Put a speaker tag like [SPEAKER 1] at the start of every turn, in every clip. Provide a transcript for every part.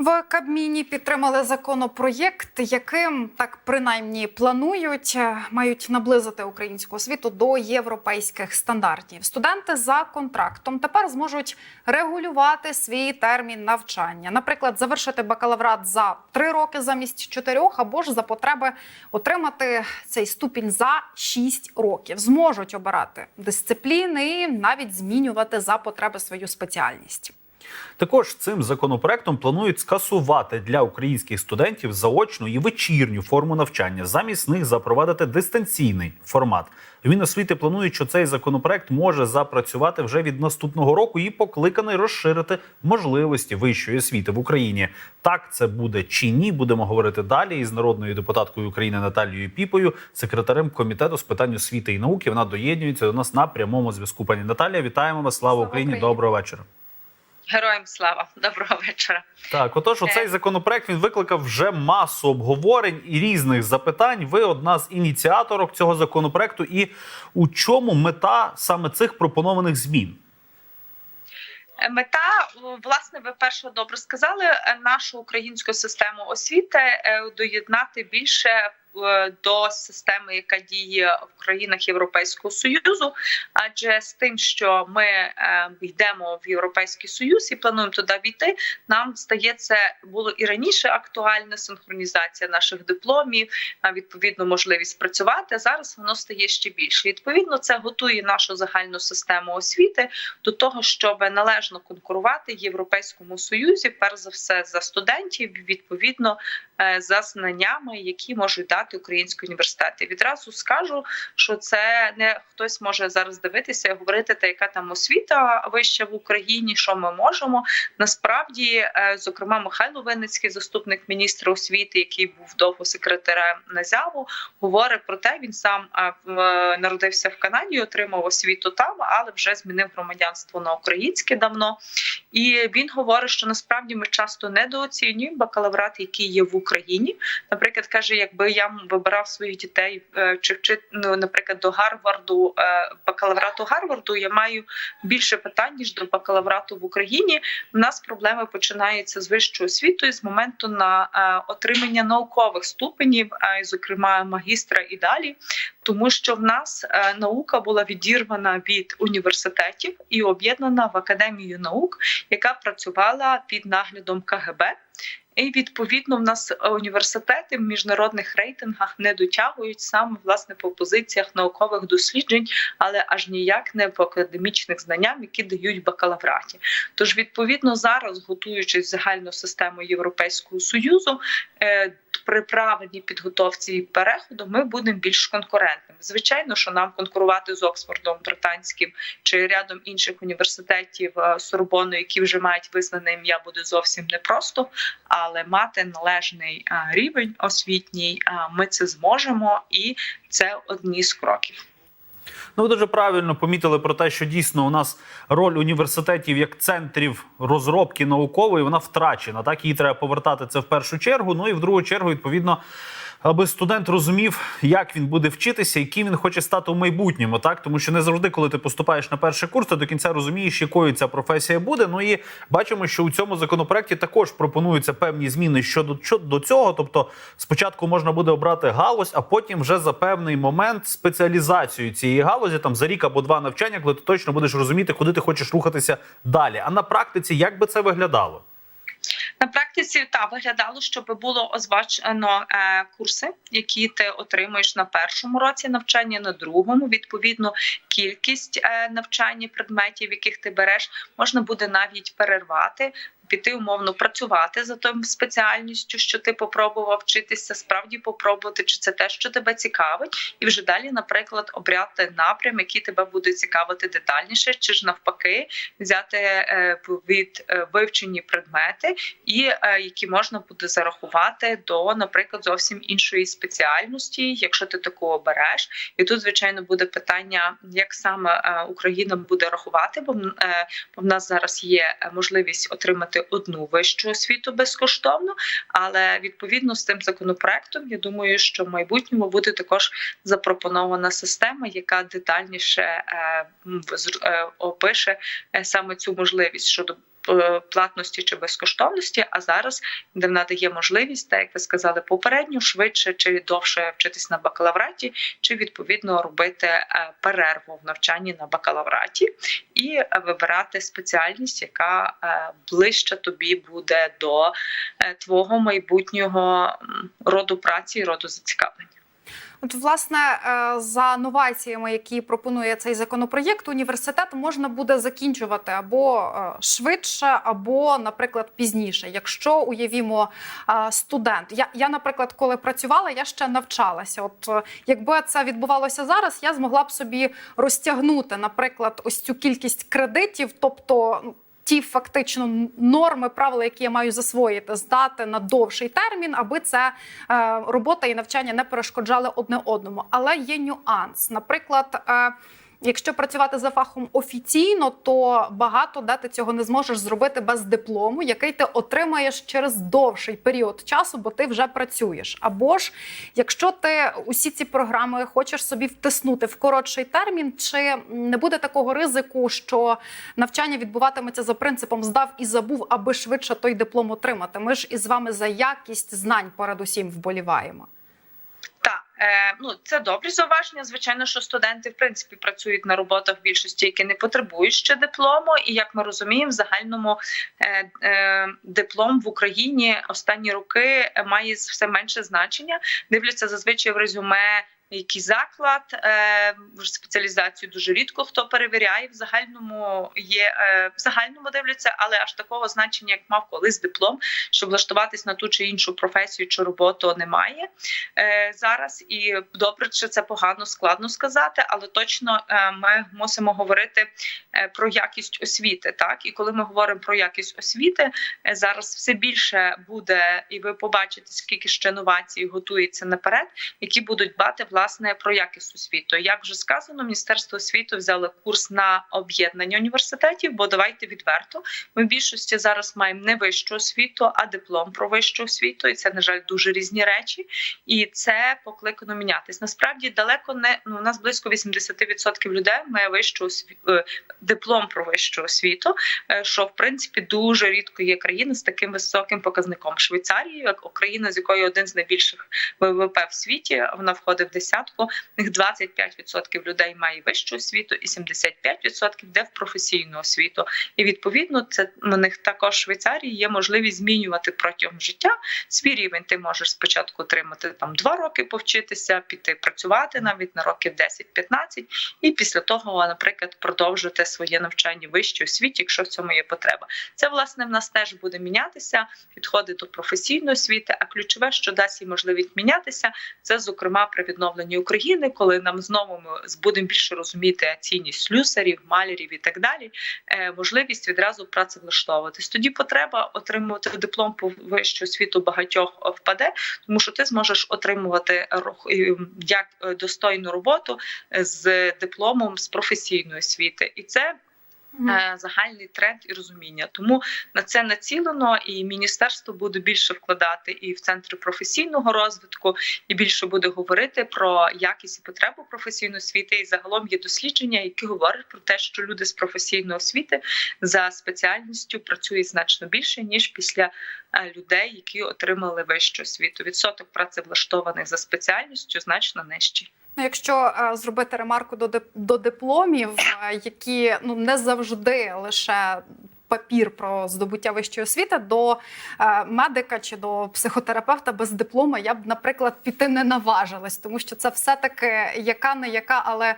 [SPEAKER 1] В Кабміні підтримали законопроєкт, яким так принаймні планують, е, мають наблизити українську освіту до європейських стандартів. Студенти за контрактом тепер зможуть регулювати свій термін навчання, наприклад, завершити бакалаврат за три роки замість чотирьох, або ж за потреби отримати цей ступінь за шість років. Зможуть обирати дисципліни навіть змінювати за потреби свою спеціальність.
[SPEAKER 2] Також цим законопроектом планують скасувати для українських студентів заочну і вечірню форму навчання. Замість них запровадити дистанційний формат. Міносвіти планують, що цей законопроект може запрацювати вже від наступного року і покликаний розширити можливості вищої освіти в Україні. Так це буде чи ні? Будемо говорити далі із народною депутаткою України Наталією Піпою, секретарем комітету з питань освіти і науки. Вона доєднується до нас на прямому зв'язку. Пані Наталія, вітаємо вас! Слава! Україні! Доброго вечора.
[SPEAKER 3] Героям слава, доброго вечора.
[SPEAKER 2] Так, отож, оцей
[SPEAKER 3] Е.
[SPEAKER 2] законопроект він викликав вже масу обговорень і різних запитань. Ви одна з ініціаторок цього законопроекту. І у чому мета саме цих пропонованих змін?
[SPEAKER 3] Е, Мета, власне, ви перше добре сказали, е, нашу українську систему освіти доєднати більше до системи, яка діє в країнах Європейського союзу. Адже з тим, що ми е, йдемо в Європейський Союз і плануємо туди війти, нам це було і раніше актуальна синхронізація наших дипломів, відповідно можливість працювати. Зараз воно стає ще більше. Відповідно, це готує нашу загальну систему освіти до того, щоб належно конкурувати Європейському Союзі, перш за все за студентів, відповідно е, за знаннями, які можуть дати українські університети. Відразу скажу, що це не хтось може зараз дивитися і говорити, та яка там освіта вища в Україні, що ми можемо. Насправді, е, зокрема, Михайло Винницький, заступник міністра освіти, який був довго секретарем НАЗЯВу, говорить про те, він сам е, народився в Канаді, отримав освіту там, але вже змінив громадянство на українське давно. І він говорить, що насправді ми часто недооцінюємо бакалаврат, який є в Україні. Наприклад, каже, якби я вибирав своїх дітей е, чи вчити, ну, наприклад, до Гарварду, е, бакалаврату Гарварду, я маю більше питань ніж до бакалаврату в Україні. У нас проблеми починаються з вищою освітою з моменту на е, отримання наукових ступенів, зокрема магістра і далі, тому що в нас наука була відірвана від університетів і об'єднана в академію наук, яка працювала під наглядом КГБ. І відповідно в нас е, університети в міжнародних рейтингах не дотягують саме власне по позиціях наукових досліджень, але аж ніяк не по академічних знанням, які дають бакалавраті. Тож, відповідно, зараз, готуючись в загальну систему Європейського союзу, е, при правильній підготовці переходу ми будемо більш конкурентними. Звичайно, що нам конкурувати з Оксфордом британським чи рядом інших університетів е, Сорбону, які вже мають визнане ім'я, буде зовсім непросто, але мати належний е, рівень освітній е, ми це зможемо, і це одні з кроків.
[SPEAKER 2] Ну, ви дуже правильно помітили про те, що дійсно у нас роль університетів як центрів розробки наукової вона втрачена. Так її треба повертати це в першу чергу. Ну і в другу чергу, відповідно, аби студент розумів, як він буде вчитися, яким він хоче стати у майбутньому. Так, тому що не завжди, коли ти поступаєш на перший курс, ти до кінця розумієш, якою ця професія буде. Ну і бачимо, що у цьому законопроекті також пропонуються певні зміни щодо щодо цього. Тобто, спочатку можна буде обрати галузь, а потім вже за певний момент спеціалізацію цієї галузі, там за рік або два навчання, коли ти точно будеш розуміти, куди ти хочеш рухатися далі. А на практиці як би це виглядало?
[SPEAKER 3] На практиці та виглядало, щоб було озвучено е, курси, які ти отримуєш на першому році навчання, на другому. Відповідно, кількість е, навчання предметів, яких ти береш, можна буде навіть перервати. Піти умовно працювати за тим спеціальністю, що ти попробував вчитися, справді попробувати, чи це те, що тебе цікавить, і вже далі, наприклад, обряти напрям, який тебе буде цікавити детальніше, чи ж навпаки, взяти е, від е, вивчені предмети, і е, які можна буде зарахувати до, наприклад, зовсім іншої спеціальності, якщо ти таку обереш. І тут, звичайно, буде питання, як саме Україна буде рахувати, бо, в нас зараз є можливість отримати одну вищу освіту безкоштовно. Але відповідно з цим законопроектом, я думаю, що в майбутньому буде також запропонована система, яка детальніше е, е, опише е, саме цю можливість щодо платності чи безкоштовності, а зараз, де вона дає можливість, так як ви сказали попередньо, швидше чи довше вчитись на бакалавраті, чи відповідно робити е, перерву в навчанні на бакалавраті і е, вибирати спеціальність, яка е, ближче тобі буде до е, твого майбутнього роду праці і роду зацікавлення.
[SPEAKER 1] От, власне, е, за новаціями, які пропонує цей законопроєкт, університет можна буде закінчувати або е, швидше, або, наприклад, пізніше. Якщо уявімо е, студент, я, я, наприклад, коли працювала, я ще навчалася. От якби це відбувалося зараз, я змогла б собі розтягнути, наприклад, ось цю кількість кредитів, тобто. Ті фактично норми, правила, які я маю засвоїти, здати на довший термін, аби це е, робота і навчання не перешкоджали одне одному. Але є нюанс. Наприклад, е, якщо працювати за фахом офіційно, то багато де ти цього не зможеш зробити без диплому, який ти отримаєш через довший період часу, бо ти вже працюєш. Або ж якщо ти усі ці програми хочеш собі втиснути в коротший термін, чи не буде такого ризику, що навчання відбуватиметься за принципом здав і забув, аби швидше той диплом отримати. Ми ж із вами за якість знань передусім вболіваємо.
[SPEAKER 3] Е, ну це добрі зауваження. Звичайно, що студенти в принципі працюють на роботах в більшості, які не потребують ще диплому. І як ми розуміємо, в загальному е, е, диплом в Україні останні роки має все менше значення. Дивляться зазвичай в резюме. Який заклад е, спеціалізацію дуже рідко хто перевіряє. В загальному є е, в загальному дивляться, але аж такого значення, як мав колись диплом, щоб влаштуватись на ту чи іншу професію чи роботу, немає е, зараз. І добре, чи це погано складно сказати, але точно ми мусимо говорити про якість освіти. Так і коли ми говоримо про якість освіти, зараз все більше буде, і ви побачите, скільки ще новацій готується наперед, які будуть дбати власне про якість освіту. Як вже сказано, міністерство освіти взяло курс на об'єднання університетів. Бо давайте відверто, ми в більшості зараз маємо не вищу освіту, а диплом про вищу освіту. І це на жаль дуже різні речі, і це покликано мінятись. Насправді далеко не ну у нас близько 80% людей має вищу освіту, диплом про вищу освіту. е, Що в принципі дуже рідко є країна з таким високим показником. Швейцарії, як Україна, з якою один з найбільших ВВП в світі, вона входить в десятку. В них 25% людей має вищу освіту, і 75% йде в професійну освіту. І відповідно, це у них також в Швейцарії є можливість змінювати протягом життя свій рівень. Ти можеш спочатку отримати там 2 роки повчитися, піти працювати навіть на років 10-15, і після того, наприклад, продовжити своє навчання в освіті, якщо в цьому є потреба. Це власне в нас теж буде мінятися, підходи до професійної освіти. А ключове, що дасть їй можливість мінятися, це зокрема при відновленні України, коли нам знову ми будемо більше розуміти цінність слюсарів, малярів і так далі. е, Можливість відразу працевлаштовуватись. Тоді потреба отримувати диплом по вищу освіту багатьох впаде, тому що ти зможеш отримувати е, як е, достойну роботу е, з дипломом з професійної освіти, і це е, загальний тренд і розуміння. Тому на це націлено, і міністерство буде більше вкладати і в центри професійного розвитку, і більше буде говорити про якість і потребу професійної освіти. І загалом є дослідження, які говорять про те, що люди з професійної освіти за спеціальністю працюють значно більше ніж після е, людей, які отримали вищу освіту. Відсоток працевлаштованих за спеціальністю значно нижчий.
[SPEAKER 1] Якщо е, зробити ремарку до, до дипломів, е, які ну не завжди лише. Папір про здобуття вищої освіти до е, медика чи до психотерапевта без диплома я б, наприклад, піти не наважилась, тому що це все-таки яка не яка, але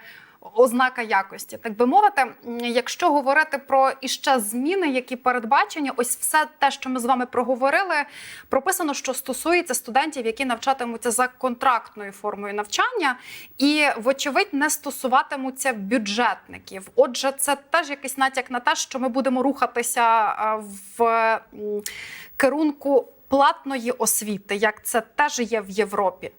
[SPEAKER 1] ознака якості, так би мовити. Якщо говорити про іще зміни, які передбачені, ось все те, що ми з вами проговорили, прописано, що стосується студентів, які навчатимуться за контрактною формою навчання, і, вочевидь, не стосуватимуться бюджетників. Отже, це теж якийсь натяк на те, що ми будемо рухатися в керунку платної освіти, як це теж є в Європі.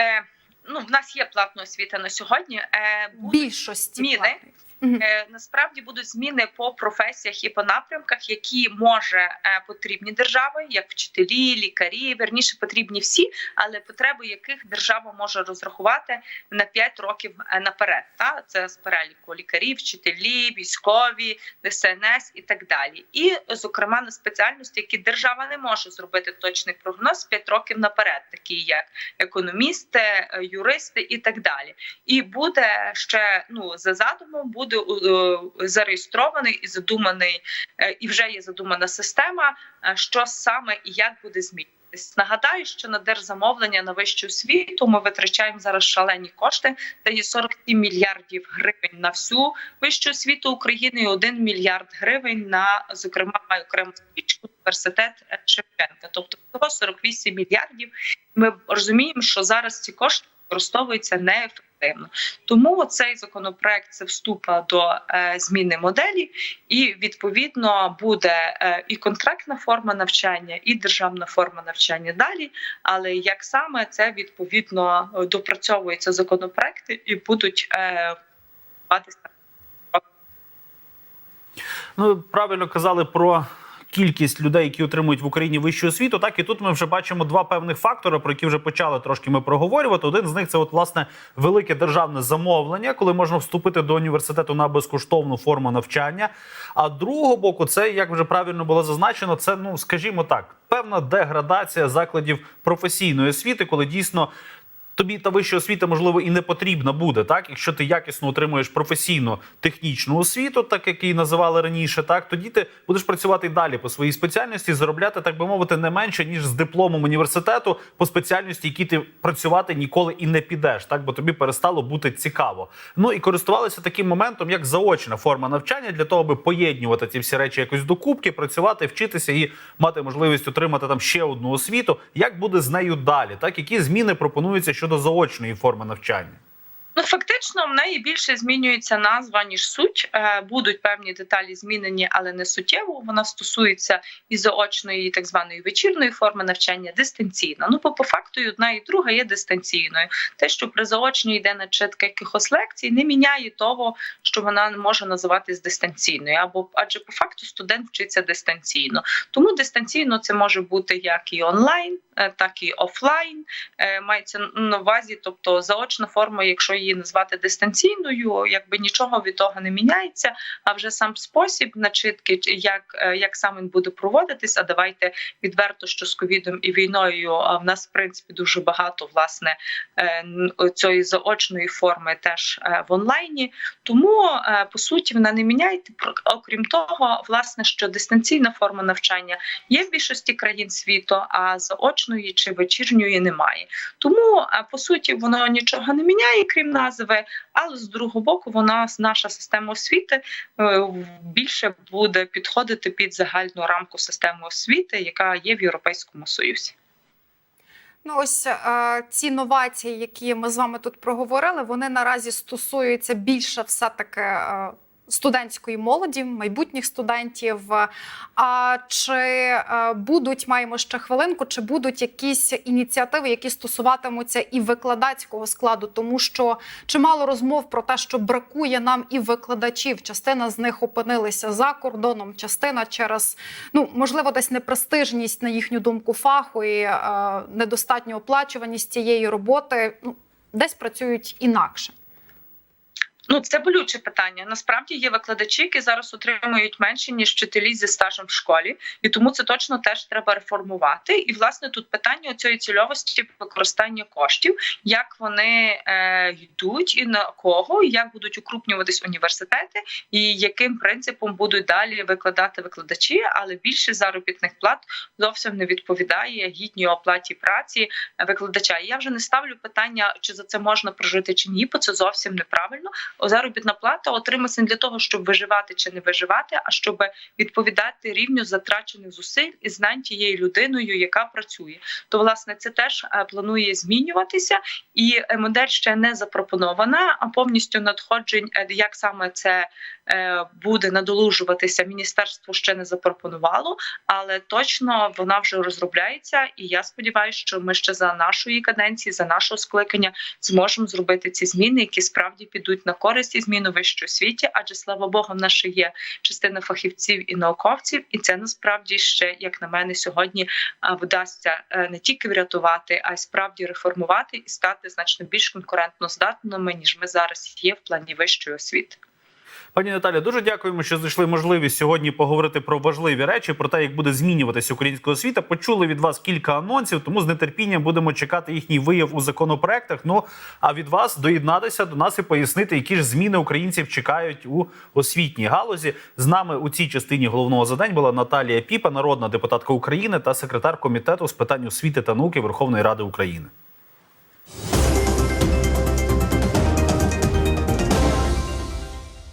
[SPEAKER 3] Е, ну, в нас є платна освіта на сьогодні. Е,
[SPEAKER 1] Більшості
[SPEAKER 3] зміни.
[SPEAKER 1] платної.
[SPEAKER 3] Е, Насправді будуть зміни по професіях і по напрямках, які може е, потрібні держави, як вчителі, лікарі, верніше потрібні всі, але потреби яких держава може розрахувати на 5 років е, наперед. Та це з переліку лікарів, вчителі, військові, ДСНС і так далі. І зокрема на спеціальності, які держава не може зробити точний прогноз 5 років наперед, такі як економісти, юристи і так далі. І буде ще ну за задумом буде е, зареєстрований і задуманий, е, і вже є задумана система, е, що саме і як буде змінюватись. Нагадаю, що на держзамовлення на вищу освіту ми витрачаємо зараз шалені кошти. Це є 47 мільярдів гривень на всю вищу освіту України і 1 мільярд гривень на зокрема окрему стрічку університет Шевченка. Тобто всього 48 мільярдів. Ми розуміємо, що зараз ці кошти використовуються неефективно. Тому цей законопроект це вступ до е, зміни моделі, і відповідно буде е, і контрактна форма навчання, і державна форма навчання далі. Але як саме це відповідно е, допрацьовуються законопроекти і будуть е, впадатися
[SPEAKER 2] Ну, правильно казали про кількість людей, які отримують в Україні вищу освіту. Так і тут ми вже бачимо два певних фактори, про які вже почали трошки ми проговорювати. Один з них це от власне велике державне замовлення, коли можна вступити до університету на безкоштовну форму навчання. А другого боку, це як вже правильно було зазначено, це ну скажімо так, певна деградація закладів професійної освіти, коли дійсно. Тобі та вища освіта, можливо, і не потрібна буде, так? Якщо ти якісно отримуєш професійну технічну освіту, так як її називали раніше, так тоді ти будеш працювати далі по своїй спеціальності, заробляти, так би мовити, не менше ніж з дипломом університету по спеціальності, які ти працювати ніколи і не підеш, так бо тобі перестало бути цікаво. Ну і користувалися таким моментом, як заочна форма навчання, для того, аби поєднувати ці всі речі якось докупки, працювати, вчитися і мати можливість отримати там ще одну освіту. Як буде з нею далі? Так які зміни пропонуються щодо заочної форми навчання?
[SPEAKER 3] Ну, фактично, в неї більше змінюється назва ніж суть. Е, Будуть певні деталі змінені, але не суттєво. Вона стосується і заочної, і так званої вечірної форми навчання дистанційно. Ну, бо по факту і одна і друга є дистанційною. Те, що при заочній йде начитка якихось лекцій, не міняє того, що вона може називатись дистанційною, або адже по факту студент вчиться дистанційно. Тому дистанційно це може бути як і онлайн, е, так і офлайн. Е, Мається на увазі, тобто заочна форма, якщо її назвати дистанційною, якби нічого від того не міняється. А вже сам спосіб начитки, чи як, е, як сам він буде проводитись. А давайте відверто, що з ковідом і війною в нас в принципі дуже багато власне е, цієї заочної форми теж е, в онлайні. Тому по суті вона не міняється. Окрім того, власне, що дистанційна форма навчання є в більшості країн світу, а заочної чи вечірньої немає. Тому по суті воно нічого не міняє, крім назви. Але з другого боку, вона наша система освіти е, більше буде підходити під загальну рамку системи освіти, яка є в Європейському Союзі.
[SPEAKER 1] Ну, ось е, ці новації, які ми з вами тут проговорили, вони наразі стосуються більше все-таки е, студентської молоді, майбутніх студентів. А чи е, будуть, маємо ще хвилинку, чи будуть якісь ініціативи, які стосуватимуться і викладацького складу, тому що чимало розмов про те, що бракує нам і викладачів. Частина з них опинилися за кордоном, частина через ну можливо десь непрестижність на їхню думку фаху і е, недостатню оплачуваність цієї роботи. Ну десь працюють інакше.
[SPEAKER 3] Ну, це болюче питання. Насправді є викладачі, які зараз отримують менше ніж вчителі зі стажем в школі, і тому це точно теж треба реформувати. І власне тут питання цієї цільовості використання коштів, як вони е, йдуть і на кого, як будуть укрупнюватись університети, і яким принципом будуть далі викладати викладачі, але більше заробітних плат зовсім не відповідає гідній оплаті праці викладача. І я вже не ставлю питання, чи за це можна прожити чи ні, бо це зовсім неправильно заробітна плата отримається не для того, щоб виживати чи не виживати, а щоб відповідати рівню затрачених зусиль і знань тією людиною, яка працює. То власне це теж е, планує змінюватися, і е, модель ще не запропонована. А повністю надходжень, е, як саме це буде надолужуватися, міністерство ще не запропонувало, але точно вона вже розробляється. І я сподіваюся, що ми ще за нашої каденції, за нашого скликання зможемо зробити ці зміни, які справді підуть на користь користь і зміну вищої освіті, адже слава Богу, в нас ще є частина фахівців і науковців, і це насправді ще, як на мене, сьогодні вдасться е, не тільки врятувати, а й справді реформувати і стати значно більш конкурентно здатними, ніж ми зараз є в плані вищої освіти.
[SPEAKER 2] Пані Наталі, дуже дякуємо, що знайшли можливість сьогодні поговорити про важливі речі, про те, як буде змінюватися українська освіта. Почули від вас кілька анонсів, тому з нетерпінням будемо чекати їхній вияв у законопроектах. Ну а від вас доєднатися до нас і пояснити, які ж зміни українців чекають у освітній галузі. З нами у цій частині головного задань була Наталія Піпа, народна депутатка України та секретар комітету з питань освіти та науки Верховної Ради України.